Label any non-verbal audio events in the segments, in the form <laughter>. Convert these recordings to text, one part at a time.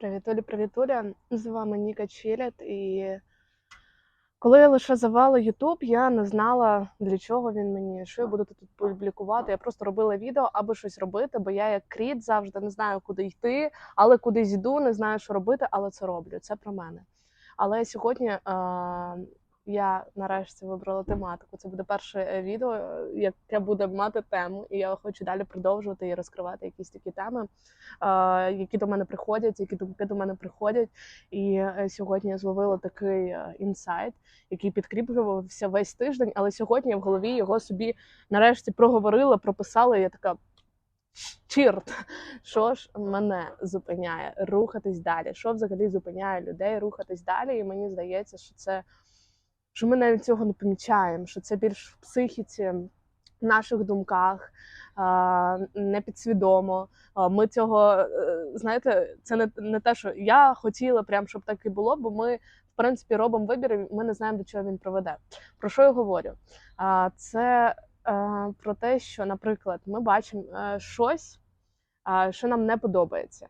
Привітулі, привітуля. З вами Ніка Челят. І коли я лише завела Ютуб, я не знала, для чого він мені, що я буду тут публікувати. Я просто робила відео, аби щось робити, бо я як кріт завжди не знаю, куди йти, але кудись йду, не знаю, що робити, але це роблю. Це про мене. Але сьогодні е, я нарешті вибрала тематику. Це буде перше е, відео, е, яке буде мати тему, і я хочу далі продовжувати і розкривати якісь такі теми, е, які до мене приходять, які думки до мене приходять. І сьогодні я зловила такий інсайт, який підкріплювався весь тиждень. Але сьогодні я в голові його собі нарешті проговорила, прописала. І я така. Чірт, що ж мене зупиняє рухатись далі? Що взагалі зупиняє людей рухатись далі? І мені здається, що це що ми навіть цього не помічаємо, що це більш в психіці, в наших думках, не підсвідомо. Ми цього е, знаєте, це не, не те, що я хотіла, прям щоб так і було, бо ми в принципі робимо вибір, і ми не знаємо, до чого він приведе. Про що я говорю? Це е, про те, що, наприклад, ми бачимо е, щось, що нам не подобається.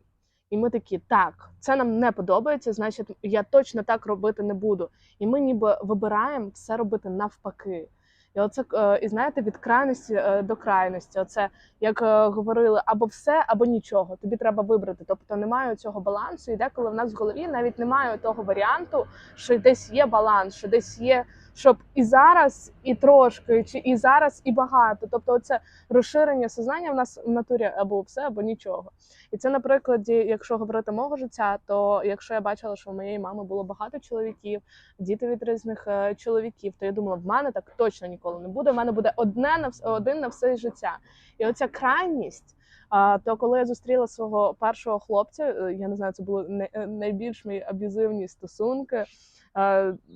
І ми такі, так, це нам не подобається, значить, я точно так робити не буду. І ми ніби вибираємо все робити навпаки. І оце е, і знаєте, від крайності е, до крайності. Оце як е, говорили, або все, або нічого. Тобі треба вибрати. Тобто немає цього балансу. І деколи в нас в голові навіть немає того варіанту, що десь є баланс, що десь є, щоб і зараз, і трошки, чи і зараз, і багато. Тобто, оце розширення сознання в нас в натурі або все, або нічого. І це, на прикладі, якщо говорити мого життя, то якщо я бачила, що у моєї мами було багато чоловіків, діти від різних чоловіків, то я думала, в мене так точно ніколи не буде. В мене буде одне на один на все життя. І оця крайність. А, то коли я зустріла свого першого хлопця, е, я не знаю, це були е, найбільш мої аб'юзивні стосунки.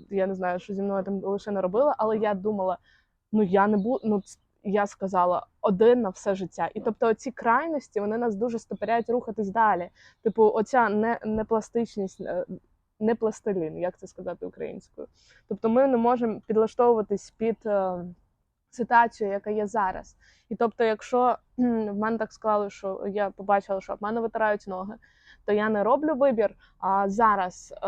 Я не знаю, що зі мною там лише не робила, але я думала, ну я не буду. Ну я сказала один на все життя. І тобто, оці крайності вони нас дуже стопоряють рухатись далі. Типу, оця не, непластичність, е, не пластилін, як це сказати українською. Тобто, ми не можемо підлаштовуватись під е, ситуацію, яка є зараз. І тобто, якщо в мене так склали, що я побачила, що в мене витирають ноги, то я не роблю вибір. А зараз е,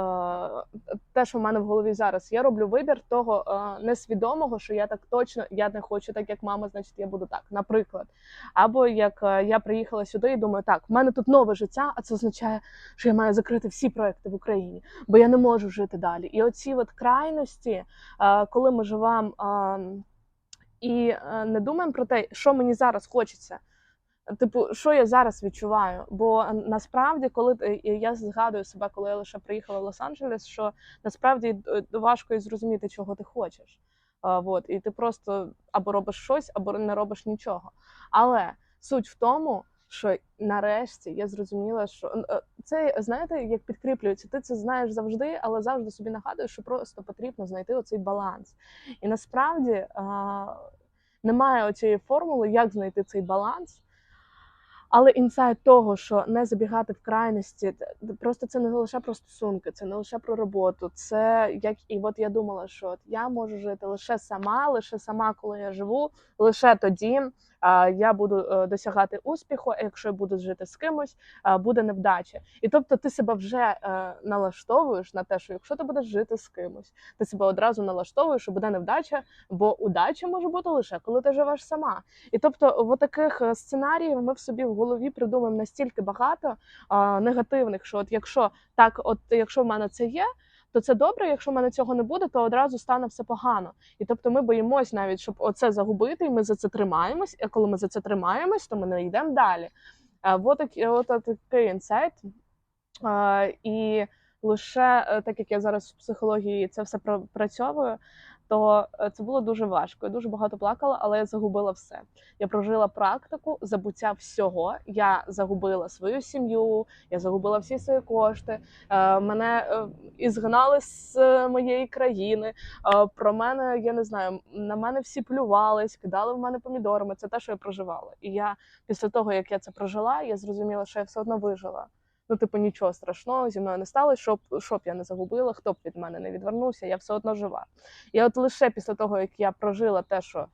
те, що в мене в голові зараз, я роблю вибір того е, несвідомого, що я так точно я не хочу, так як мама, значить я буду так, наприклад. Або як е, я приїхала сюди і думаю, так, в мене тут нове життя, а це означає, що я маю закрити всі проекти в Україні, бо я не можу жити далі. І оці от крайності, коли ми живемо. Е, і не думаємо про те, що мені зараз хочеться. Типу, що я зараз відчуваю? Бо е, насправді, коли ти- я згадую себе, коли я лише приїхала в Лос-Анджелес, що насправді е, важко і зрозуміти, чого ти хочеш. А, вот, і ти просто або робиш щось, або не робиш нічого. Але суть в тому, що нарешті я зрозуміла, що е, це знаєте, як підкріплюється. Ти це знаєш завжди, але завжди собі нагадуєш, що просто потрібно знайти оцей баланс. І насправді а, немає оцієї формули, як знайти цей баланс. Але інсайт того, що не забігати в крайності, просто це не лише про стосунки, це не лише про роботу. Це як і от я думала, що от я можу жити лише сама, лише сама, коли я живу, лише тоді я буду е, досягати успіху. А якщо я буду жити з кимось, буде невдача. І тобто ти себе вже е, налаштовуєш на те, що якщо ти будеш жити з кимось, ти себе одразу налаштовуєш, що буде невдача, бо удача може бути лише коли ти живеш сама. І тобто, в таких е, сценаріїв ми в собі в голові придумаємо настільки багато негативних, що от якщо так, от якщо в мене це є. То це добре, якщо в мене цього не буде, то одразу стане все погано. І тобто ми боїмось навіть, щоб оце загубити, і ми за це тримаємось. А коли ми за це тримаємось, то ми не йдемо далі. А, от, так- от такий інсайт. А, і лише е, так як я зараз в психології це все пропрацьовую, то е, це було дуже важко. Я дуже багато плакала, але я загубила все. Я прожила практику забуття всього. Я загубила свою сім'ю, я загубила всі свої кошти. Е, Мене е, ізгнали з моєї країни. Про мене я не знаю. На мене всі плювались, кидали в мене помідорами. Це те, що я проживала. І я після того, як я це прожила, я зрозуміла, що я все одно вижила. Ну, типу, нічого страшного зі мною не сталося, щоб, щоб я не загубила, хто б від мене не відвернувся, я все одно жива. І от лише після того, як я прожила те, що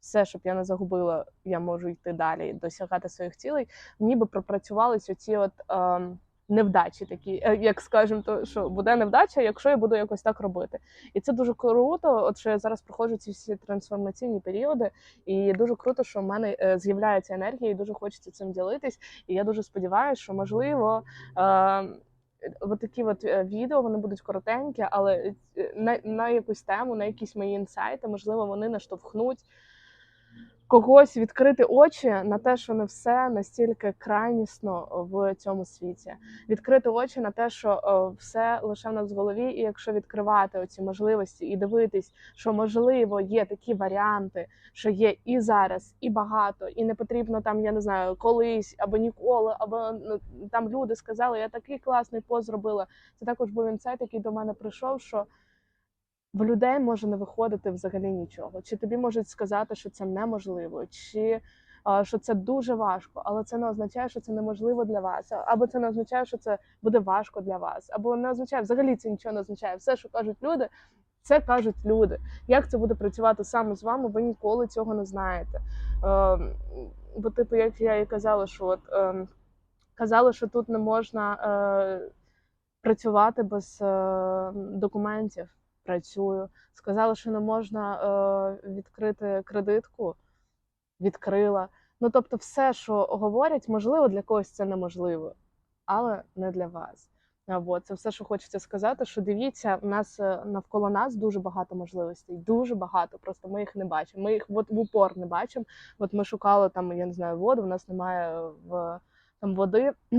все, щоб я не загубила, я можу йти далі досягати своїх цілей, ніби пропрацювались оці от. ем, невдачі такі, е, як скажемо, то що буде невдача, якщо я буду якось так робити. І це дуже круто. От що я зараз проходжу ці всі трансформаційні періоди, і дуже круто, що в мене е, з'являється енергія, і дуже хочеться цим ділитись. І я дуже сподіваюся, що можливо. Е, От такі от відео вони будуть коротенькі, але на, на якусь тему, на якісь мої інсайти, можливо, вони наштовхнуть когось відкрити очі на те, що не все настільки крайнісно в цьому світі. Відкрити очі на те, що е, все лише в нас в голові, і якщо відкривати оці можливості і дивитись, що можливо є такі варіанти, що є і зараз, і багато, і не потрібно там, я не знаю, колись або ніколи, або ну, там люди сказали, я такий класний пост зробила. Це також був інсайт, який до мене прийшов. що в людей може не виходити взагалі нічого. Чи тобі можуть сказати, що це неможливо, чи що це дуже важко, але це не означає, що це неможливо для вас, або це не означає, що це буде важко для вас, або не означає взагалі це нічого не означає. Все, що кажуть люди, це кажуть люди. Як це буде працювати саме з вами, ви ніколи цього не знаєте. Е, бо, типу, як я і казала, що от е, казали, що тут не можна е, працювати без документів працюю. Сказали, що не можна е, відкрити кредитку, відкрила. Ну тобто, все, що говорять, можливо, для когось це неможливо, але не для вас. От, це все, що хочеться сказати. Що дивіться, у нас е, навколо нас дуже багато можливостей, дуже багато. Просто ми їх не бачимо. Ми їх от в упор не бачимо. От ми шукали там, я не знаю, воду. У нас немає в там води <clears throat>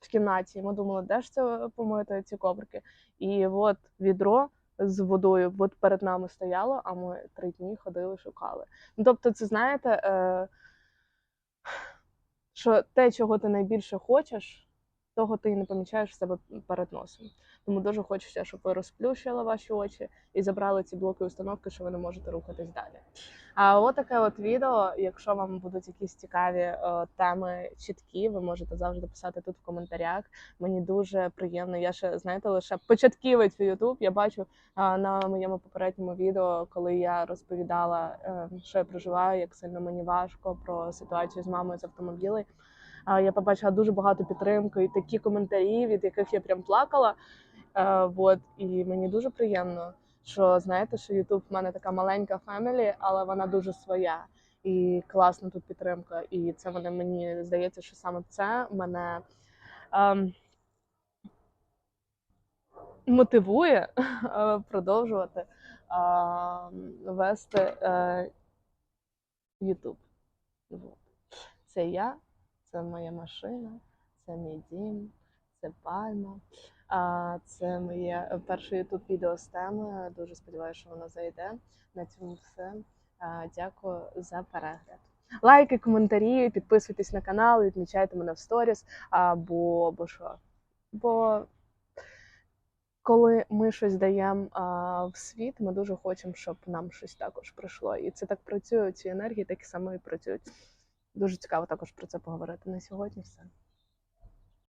в кімнаті. Ми думали, де ж це помити ці коврики? І от відро з водою от перед нами стояло, а ми три дні ходили, шукали. Ну, тобто, це знаєте, е, що те, чого ти найбільше хочеш, того ти не помічаєш в себе перед носом. Тому дуже хочеться, щоб ви розплющили ваші очі і забрали ці блоки установки, що ви не можете рухатись далі. А от таке от відео. Якщо вам будуть якісь цікаві е, теми чіткі, ви можете завжди писати тут в коментарях. Мені дуже приємно. Я ще знаєте, лише початківець в YouTube. Я бачу е, на моєму попередньому відео, коли я розповідала, е, що я проживаю, як сильно мені важко про ситуацію з мамою з автомобілем. А я побачила дуже багато підтримки і такі коментарі, від яких я прям плакала. Вот, і мені дуже приємно, що знаєте, що Ютуб в мене така маленька фемілі, але вона дуже своя. І класна тут підтримка. І це мене мені здається, що саме це мене ем, мотивує <laughs> е, продовжувати е, вести е, Ютуб. Вот. Це я, це моя машина, це мій дім, це пальма. Це моє перше ютуб відео з теми. Дуже сподіваюся, що воно зайде. На цьому все. Дякую за перегляд. Лайки, коментарі, підписуйтесь на канал, відмічайте мене в сторіс. Або бо що? Бо коли ми щось даємо в світ, ми дуже хочемо, щоб нам щось також прийшло. І це так працює. Ці енергії так само і працюють. Дуже цікаво також про це поговорити. На сьогодні все.